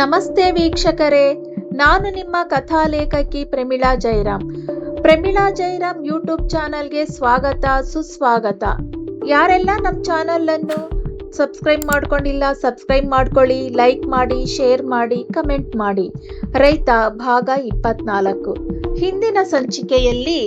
ನಮಸ್ತೆ ವೀಕ್ಷಕರೇ, ನಾನು ನಿಮ್ಮ ಕಥಾಲೇಖಕಿ ಪ್ರಮಿಳಾ ಜೈರಾಮ್ ಪ್ರಮಿಳಾ ಜೈರಾಮ್ ಯೂಟ್ಯೂಬ್ ಚಾನಲ್ಗೆ ಸ್ವಾಗತ, ಸುಸ್ವಾಗತ. ಯಾರೆಲ್ಲ ನಮ್ಮ ಚಾನಲನ್ನು ಸಬ್ಸ್ಕ್ರೈಬ್ ಮಾಡ್ಕೊಂಡಿಲ್ಲ, ಸಬ್ಸ್ಕ್ರೈಬ್ ಮಾಡ್ಕೊಳ್ಳಿ, ಲೈಕ್ ಮಾಡಿ, ಶೇರ್ ಮಾಡಿ, ಕಮೆಂಟ್ ಮಾಡಿ. ರೈತ ಭಾಗ ಇಪ್ಪತ್ನಾಲ್ಕು. ಹಿಂದಿನ ಸಂಚಿಕೆಯಲ್ಲಿ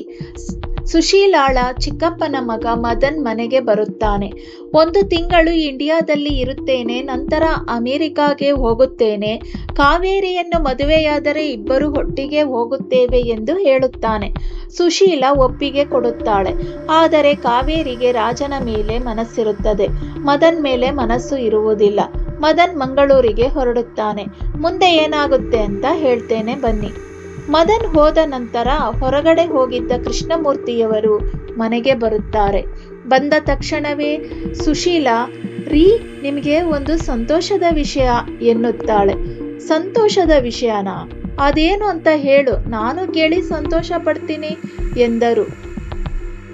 ಸುಶೀಲಾಳ ಚಿಕ್ಕಪ್ಪನ ಮಗ ಮದನ್ ಮನೆಗೆ ಬರುತ್ತಾನೆ. ಒಂದು ತಿಂಗಳು ಇಂಡಿಯಾದಲ್ಲಿ ಇರುತ್ತೇನೆ, ನಂತರ ಅಮೆರಿಕಾಗೆ ಹೋಗುತ್ತೇನೆ. ಕಾವೇರಿಯನ್ನು ಮದುವೆಯಾದರೆ ಇಬ್ಬರು ಒಟ್ಟಿಗೆ ಹೋಗುತ್ತೇವೆ ಎಂದು ಹೇಳುತ್ತಾನೆ. ಸುಶೀಲ ಒಪ್ಪಿಗೆ ಕೊಡುತ್ತಾಳೆ. ಆದರೆ ಕಾವೇರಿಗೆ ರಾಜನ ಮೇಲೆ ಮನಸ್ಸಿರುತ್ತದೆ. ಮದನ್ ಮೇಲೆ ಮನಸ್ಸು ಇರುವುದಿಲ್ಲ. ಮದನ್ ಮಂಗಳೂರಿಗೆ ಹೊರಡುತ್ತಾನೆ. ಮುಂದೆ ಏನಾಗುತ್ತೆ ಅಂತ ಹೇಳ್ತೇನೆ ಬನ್ನಿ. ಮದನ್ ಹೋದ ನಂತರ ಹೊರಗಡೆ ಹೋಗಿದ್ದ ಕೃಷ್ಣಮೂರ್ತಿಯವರು ಮನೆಗೆ ಬರುತ್ತಾರೆ. ಬಂದ ತಕ್ಷಣವೇ ಸುಶೀಲ, ರೀ, ನಿಮಗೆ ಒಂದು ಸಂತೋಷದ ವಿಷಯ ಎನ್ನುತ್ತಾಳೆ. ಸಂತೋಷದ ವಿಷಯನಾ? ಅದೇನು ಅಂತ ಹೇಳು, ನಾನು ಕೇಳಿ ಸಂತೋಷ ಪಡ್ತೀನಿ ಎಂದರು.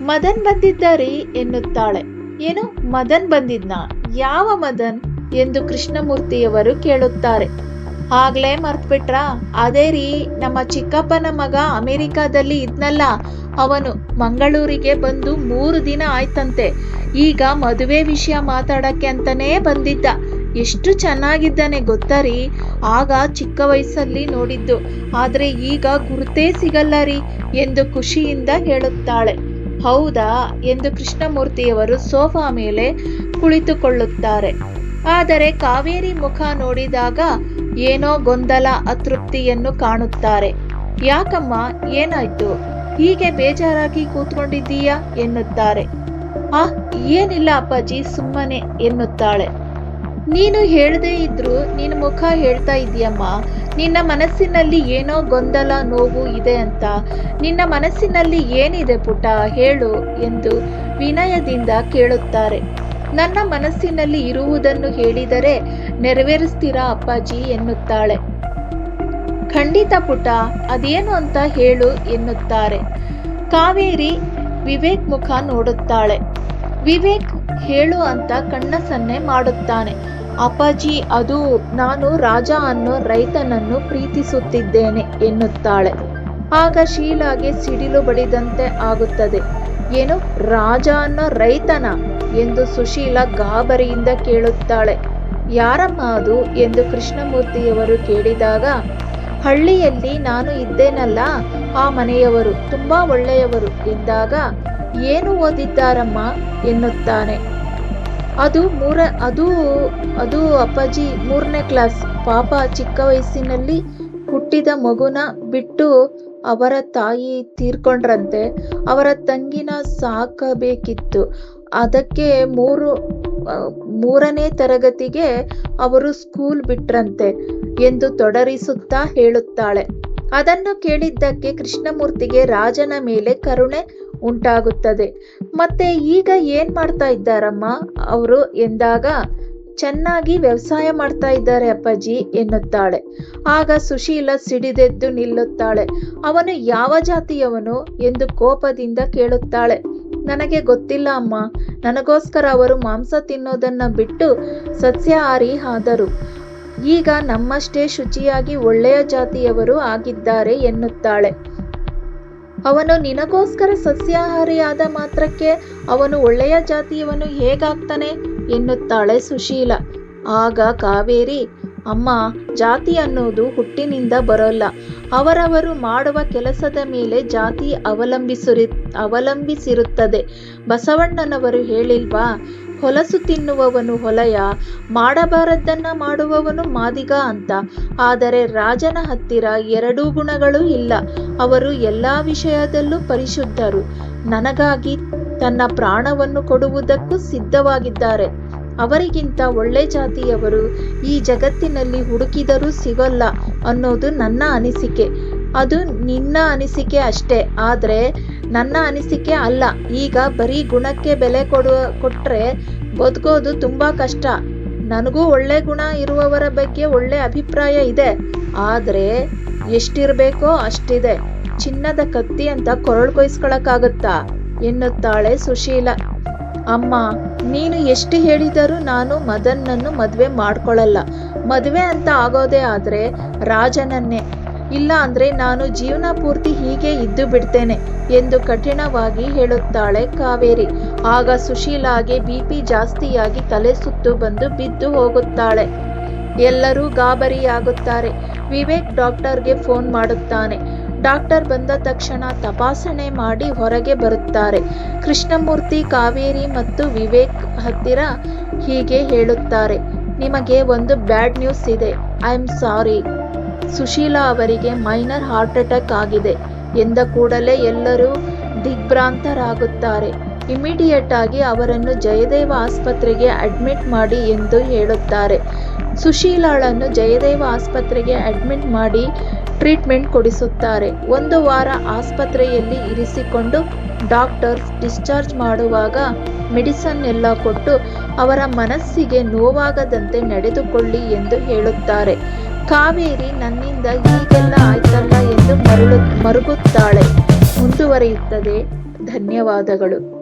ಮದನ್ ಬಂದಿದ್ದ ರೀ ಎನ್ನುತ್ತಾಳೆ. ಏನು, ಮದನ್ ಬಂದಿದ್ನಾ? ಯಾವ ಮದನ್? ಎಂದು ಕೃಷ್ಣಮೂರ್ತಿಯವರು ಕೇಳುತ್ತಾರೆ. ಆಗ್ಲೇ ಮರ್ತ್ಬಿಟ್ರಾ? ಅದೇ ರೀ, ನಮ್ಮ ಚಿಕ್ಕಪ್ಪನ ಮಗ ಅಮೆರಿಕಾದಲ್ಲಿ ಇದ್ನಲ್ಲ, ಅವನು ಮಂಗಳೂರಿಗೆ ಬಂದು ಮೂರು ದಿನ ಆಯ್ತಂತೆ. ಈಗ ಮದುವೆ ವಿಷಯ ಮಾತಾಡಕ್ಕೆ ಅಂತಾನೇ ಬಂದಿದ್ದ. ಎಷ್ಟು ಚೆನ್ನಾಗಿದ್ದಾನೆ ಗೊತ್ತಾ ರೀ? ಆಗ ಚಿಕ್ಕ ವಯಸ್ಸಲ್ಲಿ ನೋಡಿದ್ದು. ಆದ್ರೆ ಈಗ ಗುರುತೇ ಸಿಗಲ್ಲ ರೀ ಎಂದು ಖುಷಿಯಿಂದ ಹೇಳುತ್ತಾಳೆ. ಹೌದಾ? ಎಂದು ಕೃಷ್ಣಮೂರ್ತಿಯವರು ಸೋಫಾ ಮೇಲೆ ಕುಳಿತುಕೊಳ್ಳುತ್ತಾರೆ. ಆದರೆ ಕಾವೇರಿ ಮುಖ ನೋಡಿದಾಗ ಏನೋ ಗೊಂದಲ, ಅತೃಪ್ತಿಯನ್ನು ಕಾಣುತ್ತಾರೆ. ಯಾಕಮ್ಮ, ಏನಾಯ್ತು? ಹೀಗೆ ಬೇಜಾರಾಗಿ ಕೂತ್ಕೊಂಡಿದ್ದೀಯಾ? ಎನ್ನುತ್ತಾರೆ. ಆ, ಏನಿಲ್ಲ ಅಪ್ಪಾಜಿ, ಸುಮ್ಮನೆ, ಎನ್ನುತ್ತಾಳೆ. ನೀನು ಹೇಳದೇ ಇದ್ರು ನಿನ್ನ ಮುಖ ಹೇಳ್ತಾ ಇದೆಯಮ್ಮ ನಿನ್ನ ಮನಸ್ಸಿನಲ್ಲಿ ಏನೋ ಗೊಂದಲ, ನೋವು ಇದೆ ಅಂತ. ನಿನ್ನ ಮನಸ್ಸಿನಲ್ಲಿ ಏನಿದೆ ಪುಟ ಹೇಳು, ಎಂದು ವಿನಯದಿಂದ ಕೇಳುತ್ತಾರೆ. ನನ್ನ ಮನಸ್ಸಿನಲ್ಲಿ ಇರುವುದನ್ನು ಹೇಳಿದರೆ ನೆರವೇರಿಸ್ತೀರಾ ಅಪ್ಪಾಜಿ ಎನ್ನುತ್ತಾಳೆ. ಖಂಡಿತ ಪುಟ, ಅದೇನು ಅಂತ ಹೇಳು ಎನ್ನುತ್ತಾರೆ. ಕಾವೇರಿ ವಿವೇಕ್ ಮುಖ ನೋಡುತ್ತಾಳೆ. ವಿವೇಕ್ ಹೇಳು ಅಂತ ಕಣ್ಣ ಸನ್ನೆ ಮಾಡುತ್ತಾನೆ. ಅಪ್ಪಾಜಿ, ಅದು ನಾನು ರಾಜ ಅನ್ನೋ ರೈತನನ್ನು ಪ್ರೀತಿಸುತ್ತಿದ್ದೇನೆ ಎನ್ನುತ್ತಾಳೆ. ಆಗ ಶೀಲಾಗೆ ಸಿಡಿಲು ಬಡಿದಂತೆ ಆಗುತ್ತದೆ. ಏನು, ರಾಜ ಅನ್ನೋ ರೈತನ ಎಂದು ಸುಶೀಲ ಗಾಬರಿಯಿಂದ ಕೇಳುತ್ತಾಳೆ. ಯಾರಮ್ಮ ಅದು ಎಂದು ಕೃಷ್ಣಮೂರ್ತಿಯವರು ಕೇಳಿದಾಗ, ಹಳ್ಳಿಯಲ್ಲಿ ನಾನು ಇದ್ದೇನಲ್ಲ, ಆ ಮನೆಯವರು ತುಂಬಾ ಒಳ್ಳೆಯವರು ಎಂದಾಗ, ಏನು ಓದಿದ್ದಾರಮ್ಮ ಎನ್ನುತ್ತಾನೆ. ಅದು ಮೂರ, ಅದು ಅದು ಅಪ್ಪಾಜಿ ಮೂರನೇ ಕ್ಲಾಸ್. ಪಾಪ ಚಿಕ್ಕ ವಯಸ್ಸಿನಲ್ಲಿ ಹುಟ್ಟಿದ ಮಗುನ ಬಿಟ್ಟು ಅವರ ತಾಯಿ ತೀರ್ಕೊಂಡ್ರಂತೆ, ಅವರ ತಂಗಿನ ಸಾಕಬೇಕಿತ್ತು. ಅದಕ್ಕೆ ಮೂರು ಮೂರನೇ ತರಗತಿಗೆ ಅವರು ಸ್ಕೂಲ್ ಬಿಟ್ರಂತೆ ಎಂದು ತೊಡರಿಸುತ್ತಾ ಹೇಳುತ್ತಾಳೆ. ಅದನ್ನು ಕೇಳಿದ್ದಕ್ಕೆ ಕೃಷ್ಣಮೂರ್ತಿಗೆ ರಾಜನ ಮೇಲೆ ಕರುಣೆ ಉಂಟಾಗುತ್ತದೆ. ಮತ್ತೆ ಈಗ ಏನ್ ಮಾಡ್ತಾ ಇದ್ದಾರಮ್ಮ ಅವರು ಎಂದಾಗ, ಚೆನ್ನಾಗಿ ವ್ಯವಸಾಯ ಮಾಡ್ತಾ ಇದ್ದಾರೆ ಅಪ್ಪಾಜಿ ಎನ್ನುತ್ತಾಳೆ. ಆಗ ಸುಶೀಲ ಸಿಡಿದೆದ್ದು ನಿಲ್ಲುತ್ತಾಳೆ. ಅವನು ಯಾವ ಜಾತಿಯವನು ಎಂದು ಕೋಪದಿಂದ ಕೇಳುತ್ತಾಳೆ. ನನಗೆ ಗೊತ್ತಿಲ್ಲ ಅಮ್ಮ ನನಗೋಸ್ಕರ ಅವರು ಮಾಂಸ ತಿನ್ನೋದನ್ನ ಬಿಟ್ಟು ಸಸ್ಯಾಹಾರಿ ಆದರು ಈಗ ನಮ್ಮಷ್ಟೇ ಶುಚಿಯಾಗಿ ಒಳ್ಳೆಯ ಜಾತಿಯವರು ಆಗಿದ್ದಾರೆ ಎನ್ನುತ್ತಾಳೆ. ಅವನು ನಿನಗೋಸ್ಕರ ಸಸ್ಯಾಹಾರಿ ಆದ ಮಾತ್ರಕ್ಕೆ ಅವನು ಒಳ್ಳೆಯ ಜಾತಿಯವನು ಹೇಗಾಗ್ತಾನೆ ಎನ್ನುತ್ತಾಳೆ ಸುಶೀಲ. ಆಗ ಕಾವೇರಿ, ಅಮ್ಮ, ಜಾತಿ ಅನ್ನೋದು ಹುಟ್ಟಿನಿಂದ ಬರೋಲ್ಲ. ಅವರವರು ಮಾಡುವ ಕೆಲಸದ ಮೇಲೆ ಜಾತಿ ಅವಲಂಬಿಸಿರು, ಅವಲಂಬಿಸಿರುತ್ತದೆ. ಬಸವಣ್ಣನವರು ಹೇಳಿಲ್ವಾ, ಹೊಲಸು ತಿನ್ನುವವನು ಹೊಲಯ, ಮಾಡಬಾರದ್ದನ್ನ ಮಾಡುವವನು ಮಾದಿಗ ಅಂತ. ಆದರೆ ರಾಜನ ಹತ್ತಿರ ಎರಡೂ ಗುಣಗಳು ಇಲ್ಲ. ಅವರು ಎಲ್ಲಾ ವಿಷಯದಲ್ಲೂ ಪರಿಶುದ್ಧರು. ನನಗಾಗಿ ತನ್ನ ಪ್ರಾಣವನ್ನು ಕೊಡುವುದಕ್ಕೂ ಸಿದ್ಧವಾಗಿದ್ದಾರೆ. ಅವರಿಗಿಂತ ಒಳ್ಳೆ ಜಾತಿಯವರು ಈ ಜಗತ್ತಿನಲ್ಲಿ ಹುಡುಕಿದರೂ ಸಿಗಲ್ಲ. ಅನ್ನೋದು ನನ್ನ ಅನಿಸಿಕೆ. ಅದು ನಿನ್ನ ಅನಿಸಿಕೆ ಅಷ್ಟೇ. ಆದರೆ ನನ್ನ ಅನಿಸಿಕೆ ಅಲ್ಲ. ಈಗ ಬರೀ ಗುಣಕ್ಕೆ ಬೆಲೆ ಕೊಡುವ, ಕೊಟ್ರೆ ಬದುಕೋದು ತುಂಬಾ ಕಷ್ಟ. ನನಗೂ ಒಳ್ಳೆ ಗುಣ ಇರುವವರ ಬಗ್ಗೆ ಒಳ್ಳೆ ಅಭಿಪ್ರಾಯ ಇದೆ. ಆದರೆ ಎಷ್ಟಿರಬೇಕೋ ಅಷ್ಟಿದೆ. ಚಿನ್ನದ ಕತ್ತಿ ಅಂತ ಕೊರಳು ಕೊಯ್ಸ್ಕೊಳಕ್ಕಾಗತ್ತಾ? ಎನ್ನುತ್ತಾಳೆ ಸುಶೀಲ. ಅಮ್ಮ, ನೀನು ಎಷ್ಟು ಹೇಳಿದರೂ ನಾನು ಮದನ್ನನ್ನು ಮದುವೆ ಮಾಡ್ಕೊಳ್ಳಲ್ಲ ಮದುವೆ ಅಂತ ಆಗೋದೇ ಆದರೆ ರಾಜನನ್ನೇ. ಇಲ್ಲ ಅಂದ್ರೆ ನಾನು ಜೀವನ ಪೂರ್ತಿ ಹೀಗೆ ಇದ್ದು ಬಿಡ್ತೇನೆ ಎಂದು ಕಠಿಣವಾಗಿ ಹೇಳುತ್ತಾಳೆ ಕಾವೇರಿ. ಆಗ ಸುಶೀಲಾಗೆ ಬಿ ಪಿ ಜಾಸ್ತಿಯಾಗಿ ತಲೆ ಸುತ್ತು ಬಂದು ಬಿದ್ದು ಹೋಗುತ್ತಾಳೆ. ಎಲ್ಲರೂ ಗಾಬರಿಯಾಗುತ್ತಾರೆ. ವಿವೇಕ್ ಡಾಕ್ಟರ್ಗೆ ಫೋನ್ ಮಾಡುತ್ತಾನೆ. ಡಾಕ್ಟರ್ ಬಂದ ತಕ್ಷಣ ತಪಾಸಣೆ ಮಾಡಿ ಹೊರಗೆ ಬರುತ್ತಾರೆ. ಕೃಷ್ಣಮೂರ್ತಿ, ಕಾವೇರಿ ಮತ್ತು ವಿವೇಕ್ ಹತ್ತಿರ ಹೀಗೆ ಹೇಳುತ್ತಾರೆ. ನಿಮಗೆ ಒಂದು ಬ್ಯಾಡ್ ನ್ಯೂಸ್ ಇದೆ. I am sorry. ಸುಶೀಲಾ ಅವರಿಗೆ ಮೈನರ್ ಹಾರ್ಟ್ ಅಟ್ಯಾಕ್ ಆಗಿದೆ. ಎಂದ ಕೂಡಲೇ ಎಲ್ಲರೂ ದಿಗ್ಭ್ರಾಂತರಾಗುತ್ತಾರೆ. ಇಮಿಡಿಯೇಟ್ ಆಗಿ ಅವರನ್ನು ಜಯದೇವ ಆಸ್ಪತ್ರೆಗೆ ಅಡ್ಮಿಟ್ ಮಾಡಿ ಎಂದು ಹೇಳುತ್ತಾರೆ. ಸುಶೀಲಾಳನ್ನು ಜಯದೇವ ಆಸ್ಪತ್ರೆಗೆ ಅಡ್ಮಿಟ್ ಮಾಡಿ ಟ್ರೀಟ್ಮೆಂಟ್ ಕೊಡಿಸುತ್ತಾರೆ. ಒಂದು ವಾರ ಆಸ್ಪತ್ರೆಯಲ್ಲಿ ಇರಿಸಿಕೊಂಡು ಡಾಕ್ಟರ್ಸ್ ಡಿಸ್ಚಾರ್ಜ್ ಮಾಡುವಾಗ ಮೆಡಿಸನ್ ಎಲ್ಲ ಕೊಟ್ಟು ಅವರ ಮನಸ್ಸಿಗೆ ನೋವಾಗದಂತೆ ನಡೆದುಕೊಳ್ಳಿ ಎಂದು ಹೇಳುತ್ತಾರೆ. ಕಾವೇರಿ ನನ್ನಿಂದ ಹೀಗೆಲ್ಲ ಆಯ್ತಲ್ಲ ಎಂದು ಮರಳು ಮರುಗುತ್ತಾಳೆ. ಮುಂದುವರಿಯುತ್ತದೆ. ಧನ್ಯವಾದಗಳು.